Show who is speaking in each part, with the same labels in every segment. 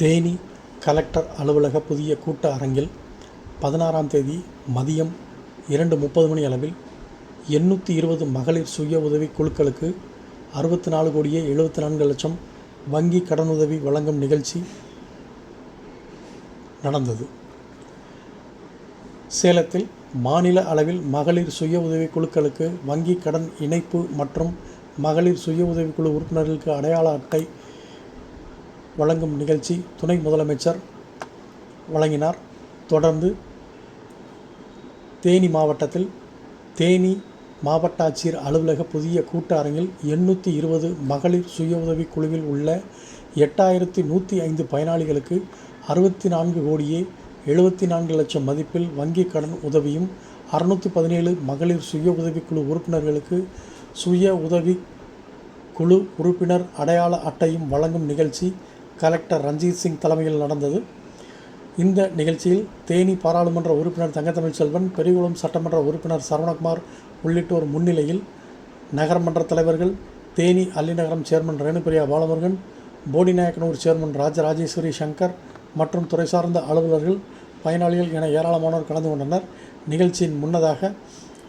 Speaker 1: Theni collector அலுவலக புதிய கூட்ட அரங்கில் பதினாறாம் தேதி மதியம் இரண்டு முப்பது மணி அளவில் எண்ணூற்றி இருபது மகளிர் சுய உதவி குழுக்களுக்கு அறுபத்தி நாலு கோடியே எழுபத்தி நான்கு லட்சம் வங்கி கடனுதவி வழங்கும் நிகழ்ச்சி நடந்தது. சேலத்தில் மாநில அளவில் மகளிர் சுய உதவி குழுக்களுக்கு வங்கி கடன் இணைப்பு மற்றும் மகளிர் சுய உதவி குழு உறுப்பினர்களுக்கு அடையாள அட்டை வழங்கும் நிகழ்ச்சி துணை முதலமைச்சர் வழங்கினார். தொடர்ந்து தேனி மாவட்டத்தில் தேனி மாவட்ட ஆட்சியர் அலுவலக புதிய கூட்ட அரங்கில் எண்ணூற்றி இருபது மகளிர் சுய உதவி குழுவில் உள்ள எட்டாயிரத்தி நூற்றி ஐந்து பயனாளிகளுக்கு அறுபத்தி நான்கு கோடியே எழுபத்தி நான்கு லட்சம் மதிப்பில் வங்கி கடன் உதவியும் அறுநூற்றி பதினேழு மகளிர் சுய உதவிக்குழு உறுப்பினர்களுக்கு சுய உதவி குழு உறுப்பினர் அடையாள அட்டையும் வழங்கும் நிகழ்ச்சி கலெக்டர் ரஞ்சித் சிங் தலைமையில் நடந்தது. இந்த நிகழ்ச்சியில் தேனி பாராளுமன்ற உறுப்பினர் தங்கத்தமிழ் செல்வன் பெரியகுளம் சட்டமன்ற உறுப்பினர் சரவணகுமார் உள்ளிட்டோர் முன்னிலையில் நகரமன்ற தலைவர்கள் தேனி அல்லிநகரம் சேர்மன் ரேணுபிரியா பாலமுருகன் போடிநாயக்கனூர் சேர்மன் ராஜராஜேஸ்வரி சங்கர் மற்றும் துறை சார்ந்த அலுவலர்கள் பயனாளிகள் என ஏராளமானோர் கலந்து கொண்டனர். நிகழ்ச்சியின் முன்னதாக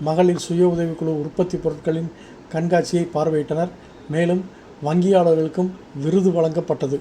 Speaker 1: மகளிர் சுய உதவிக்குழு உற்பத்தி பொருட்களின் கண்காட்சியை பார்வையிட்டனர். மேலும் வங்கியாளர்களுக்கும் விருது வழங்கப்பட்டது.